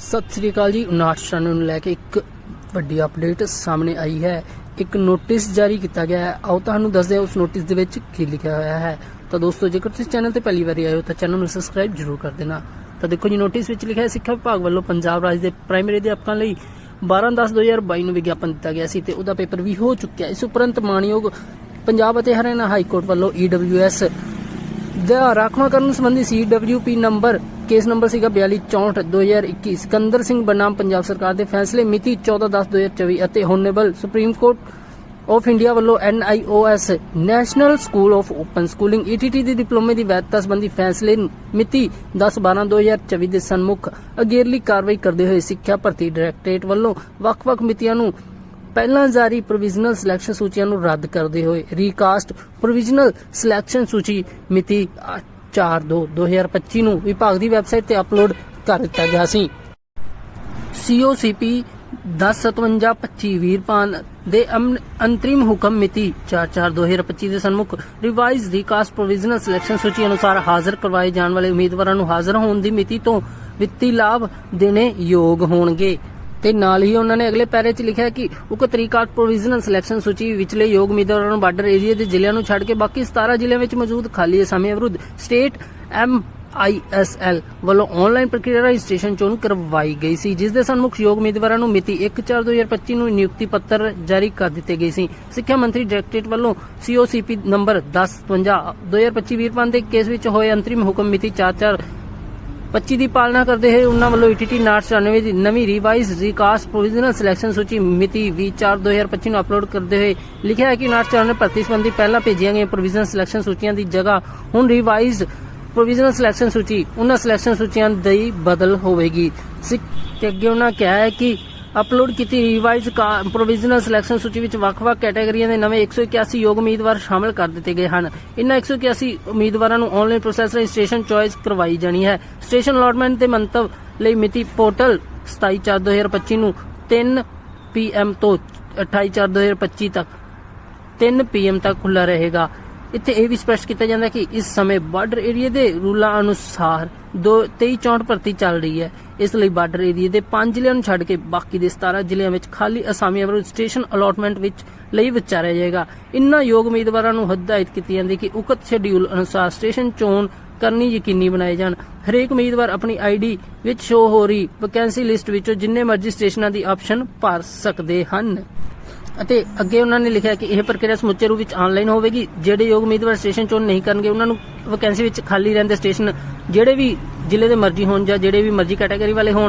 ਸਤਿ ਸ੍ਰੀ ਅਕਾਲ ਜੀ 59 ਨੂੰ ਲੈ ਕੇ ਇੱਕ ਵੱਡੀ ਅਪਡੇਟ ਸਾਹਮਣੇ ਆਈ ਹੈ। ਇੱਕ ਨੋਟਿਸ ਜਾਰੀ ਕੀਤਾ ਗਿਆ ਹੈ। ਆਓ ਤੁਹਾਨੂੰ ਦੱਸਦੇ ਹਾਂ ਉਸ ਨੋਟਿਸ ਦੇ ਵਿੱਚ ਕੀ ਲਿਖਿਆ ਹੋਇਆ ਹੈ। ਤਾਂ ਦੋਸਤੋ, ਜੇਕਰ ਤੁਸੀਂ ਚੈਨਲ ਤੇ ਪਹਿਲੀ ਵਾਰੀ ਆਏ ਹੋ ਤਾਂ ਚੈਨਲ ਨੂੰ ਸਬਸਕ੍ਰਾਈਬ ਜ਼ਰੂਰ ਕਰ ਦੇਣਾ। ਤਾਂ ਦੇਖੋ ਜੀ ਨੋਟਿਸ ਵਿੱਚ ਲਿਖਿਆ ਹੈ, ਸਿੱਖਿਆ ਵਿਭਾਗ ਵੱਲੋਂ ਪੰਜਾਬ ਰਾਜ ਦੇ ਪ੍ਰਾਇਮਰੀ ਅਧਿਆਪਕਾਂ ਲਈ 12/10/2022 ਨੂੰ ਵਿਗਿਆਪਨ ਦਿੱਤਾ ਗਿਆ ਸੀ ਤੇ ਉਹਦਾ ਪੇਪਰ ਵੀ ਹੋ ਚੁੱਕਿਆ। ਇਸ ਉਪਰੰਤ ਮਾਨਯੋਗ ਪੰਜਾਬ ਅਤੇ ਹਰਿਆਣਾ ਹਾਈ ਕੋਰਟ ਵੱਲੋਂ E EWS ਦਾ ਰਾਖਵਾਂਕਰਨ ਸੰਬੰਧੀ CWP ਨੰਬਰ, ਕੇਸ ਨੰਬਰ ਸੀਗਾ 4264 2021 ਸਿਕੰਦਰ ਸਿੰਘ ਬਨਾਮ, ਪੰਜਾਬ ਸਰਕਾਰ ਦੇ ਫੈਸਲੇ, ਮਿਤੀ 14/10/2024 ਅਤੇ honourable supreme court of India ਵੱਲੋਂ NIOS national school of open schooling ETT ਦੀ ਡਿਪਲੋਮੇ ਦੀ ਵੈਧਤਾ ਸੰਬੰਧੀ ਫੈਸਲੇ, ਮਿਤੀ 10/12/2024 ਦੇ ਸਨਮੁਖ ਅਗੇਰਲੀ ਕਾਰਵਾਈ ਕਰਦੇ ਹੋਏ ਸਿੱਖਿਆ ਭਰਤੀ ਡਾਇਰੈਕਟੋਰੇਟ ਵੱਲੋਂ ਵੱਖ-ਵੱਖ ਮਿਤੀਆਂ ਨੂੰ ਪਹਿਲਾਂ ਜਾਰੀ ਪ੍ਰੋਵੀਜ਼ਨਲ ਸਿਲੈਕਸ਼ਨ ਸੂਚੀਆਂ ਨੂੰ ਰੱਦ ਕਰਦੇ ਹੋਏ ਰੀਕਾਸਟ ਪ੍ਰੋਵੀਜ਼ਨਲ ਸਿਲੈਕਸ਼ਨ ਸੂਚੀ ਮਿਤੀ 4/2/2025 ਨੂੰ ਵਿਭਾਗ ਦੀ ਵੈਬਸਾਈਟ ਤੇ ਅਪਲੋਡ ਕਰ ਦਿੱਤਾ ਗਿਆ ਸੀ। COCP 105725 ਵੀਰਪਾਨ ਦੇ ਅੰਤਰਿਮ ਹੁਕਮ ਮਿਤੀ 4/4/2025 ਦੇ ਸਨਮੁਖ ਰਿਵਾਈਜ਼ ਰੀਕਾਸਟ ਪ੍ਰੋਵੀਜ਼ਨਲ ਸਿਲੈਕਸ਼ਨ ਸੂਚੀ ਅਨੁਸਾਰ ਹਾਜ਼ਰ ਕਰਵਾਏ ਜਾਣ ਵਾਲੇ ਉਮੀਦਵਾਰਾਂ ਨੂੰ ਹਾਜ਼ਰ ਹੋਣ ਦੀ ਮਿਤੀ ਤੋਂ ਵਿੱਤੀ ਲਾਭ ਦੇਣੇ ਯੋਗ ਹੋਣਗੇ। ਤੇ ਨਾਲ ਹੀ ਉਹਨਾਂ ਨੇ ਅਗਲੇ ਪੈਰੇ 'ਚ ਲਿਖਿਆ ਕਿ ਉਕਤ ਰੀਕਾਸਟ ਪ੍ਰੋਵੀਜ਼ਨਲ ਸਿਲੈਕਸ਼ਨ ਸੂਚੀ ਵਿਚਲੇ ਯੋਗ ਉਮੀਦਵਾਰਾਂ ਨੂੰ ਬਾਰਡਰ ਏਰੀਆ ਦੇ ਜ਼ਿਲ੍ਹਿਆਂ ਨੂੰ ਛੱਡ ਕੇ ਬਾਕੀ 17 ਜ਼ਿਲ੍ਹਿਆਂ ਵਿੱਚ ਮੌਜੂਦ ਖਾਲੀ ਅਸਾਮੀਆਂ ਵਿਰੁੱਧ ਸਟੇਟ ਐਮ ਆਈਐਸਐਲ ਵੱਲੋਂ ਆਨਲਾਈਨ ਪ੍ਰਕਿਰਿਆ ਰਜਿਸਟ੍ਰੇਸ਼ਨ ਚੋਣ ਕਰਵਾਈ ਗਈ ਸੀ, ਜਿਸ ਦੇ ਸਨਮੁਖ ਯੋਗ ਉਮੀਦਵਾਰਾਂ ਨੂੰ ਮਿਤੀ 1/4/2025 ਨੂੰ ਨਿਯੁਕਤੀ ਪੱਤਰ ਜਾਰੀ ਕਰ ਦਿੱਤੇ ਗਏ ਸੀ। ਸਿੱਖਿਆ ਮੰਤਰੀ ਡਾਇਰੈਕਟੋਰੇਟ ਵੱਲੋਂ ਸੀਓਸੀਪੀ ਨੰਬਰ 1055 2025 ਵੀਰਪਾਨ ਦੇ ਕੇਸ ਵਿੱਚ ਹੋਏ ਅੰਤਰਿਮ ਹੁਕਮ ਮਿਤੀ 4/4 25 ਦੀ ਪਾਲਣਾ ਕਰਦੇ ਹੋਏ ਉਹਨਾਂ ਵੱਲੋਂ ETT 994 ਦੀ ਨਵੀਂ ਰਿਵਾਈਜ਼ ਰਿਕਾਸਟ ਪ੍ਰੋਵੀਜ਼ਨਲ ਸਿਲੈਕਸ਼ਨ ਸੂਚੀ ਮਿਤੀ 24/2025 ਨੂੰ ਅਪਲੋਡ ਕਰਦੇ ਹੋਏ ਲਿਖਿਆ ਹੈ ਕਿ 994 ਭਰਤੀ ਸੰਬੰਧੀ ਪਹਿਲਾਂ ਭੇਜੀਆਂ ਗਈਆਂ ਪ੍ਰੋਵੀਜ਼ਨਲ ਸਿਲੈਕਸ਼ਨ ਸੂਚੀਆਂ ਦੀ ਜਗ੍ਹਾ ਹੁਣ ਰਿਵਾਈਜ਼ ਪ੍ਰੋਵੀਜ਼ਨਲ ਸਿਲੈਕਸ਼ਨ ਸੂਚੀ ਉਹਨਾਂ ਸਿਲੈਕਸ਼ਨ ਸੂਚੀਆਂ ਦੀ ਬਦਲ ਹੋਵੇਗੀ। ਸਿੱਖ ਤੇ ਅੱਗੇ ਉਹਨਾਂ ਕਿਹਾ ਹੈ ਕਿ ਅਪਲੋਡ ਕੀਤੀ ਰਿਵਾਈਜ਼ ਪ੍ਰੋਵੀਜ਼ਨਲ ਸਿਲੈਕਸ਼ਨ ਸੂਚੀ ਵਿੱਚ ਵੱਖ-ਵੱਖ ਕੈਟਾਗਰੀਆਂ ਦੇ ਨਵੇਂ 181 ਯੋਗ ਉਮੀਦਵਾਰ ਸ਼ਾਮਲ ਕਰ ਦਿੱਤੇ ਗਏ ਹਨ। ਇਨ੍ਹਾਂ 181 ਉਮੀਦਵਾਰਾਂ ਨੂੰ ਆਨਲਾਈਨ ਪ੍ਰੋਸੈਸ ਰਜਿਸਟ੍ਰੇਸ਼ਨ ਚੋਇਸ ਕਰਵਾਈ ਜਾਣੀ ਹੈ। ਸਟੇਸ਼ਨ ਅਲਾਟਮੈਂਟ ਦੇ ਮੰਤਵ ਲਈ ਮਿਤੀ ਪੋਰਟਲ 27/4/2025 ਨੂੰ 3 ਪੀਐਮ ਤੋਂ 28/4/2025 ਤੱਕ 3 ਪੀਐਮ ਤੱਕ ਖੁੱਲ੍ਹਾ ਰਹੇਗਾ। ਇੱਥੇ ਇਹ ਵੀ ਸਪਸ਼ਟ ਕੀਤਾ ਜਾਂਦਾ ਕਿ ਇਸ ਸਮੇਂ ਬਾਰਡਰ ਏਰੀਆ ਦੇ ਰੂਲਾਂ ਅਨੁਸਾਰ 2364 ਭਰਤੀ ਚੱਲ ਰਹੀ ਹੈ। ਇਸ ਲਈ ਬਾਰਡਰ ਏਰੀਆ ਦੇ 5 ਜ਼ਿਲ੍ਹਿਆਂ ਨੂੰ ਛੱਡ ਕੇ ਬਾਕੀ ਦੇ 17 ਜ਼ਿਲ੍ਹਿਆਂ ਵਿੱਚ ਖਾਲੀ ਅਸਾਮੀਆਂ ਵਿਰੁੱਧ ਸਟੇਸ਼ਨ ਅਲਾਟਮੈਂਟ ਵਿੱਚ ਲਈ ਵਿਚਾਰਿਆ ਜਾਏਗਾ। ਇਨ੍ਹਾਂ ਯੋਗ ਉਮੀਦਵਾਰਾਂ ਨੂੰ ਹਦਾਇਤ ਕੀਤੀ ਜਾਂਦੀ ਕਿ ਉਕਤ ਸ਼ਡਿਊਲ ਅਨੁਸਾਰ ਸਟੇਸ਼ਨ ਚੋਣ ਕਰਨੀ ਯਕੀਨੀ ਬਣਾਏ ਜਾਣ। ਹਰੇਕ ਉਮੀਦਵਾਰ ਆਪਣੀ ਆਈਡੀ ਵਿੱਚ ਸ਼ੋ ਹੋ ਰਹੀ ਵੈਕੈਂਸੀ ਲਿਸਟ ਵਿੱਚੋਂ ਜਿੰਨੇ ਮਰਜ਼ੀ ਸਟੇਸ਼ਨਾਂ ਦੀ ਆਪਸ਼ਨ ਭਰ ਸਕਦੇ ਹਨ। ਅਤੇ ਅੱਗੇ ਉਹਨਾਂ ਨੇ ਲਿਖਿਆ ਕਿ ਇਹ ਪ੍ਰਕਿਰਿਆ ਸਮੁੱਚੇ ਰੂਪ ਵਿੱਚ ਆਨਲਾਈਨ ਹੋਵੇਗੀ, ਜਿਹੜੇ ਯੋਗ ਉਮੀਦਵਾਰ ਸਟੇਸ਼ਨ ਚੋਣ ਨਹੀਂ ਕਰਨਗੇ, ਉਹਨਾਂ ਨੂੰ ਵੈਕੈਂਸੀ ਵਿੱਚ ਖਾਲੀ ਰਹਿੰਦੇ ਸਟੇਸ਼ਨ ਜਿਹੜੇ ਵੀ ਜ਼ਿਲ੍ਹੇ ਦੇ ਮਰਜ਼ੀ ਹੋਣ ਜਾਂ ਜਿਹੜੇ ਵੀ ਮਰਜ਼ੀ ਕੈਟਾਗਰੀ ਵਾਲੇ ਹੋਣ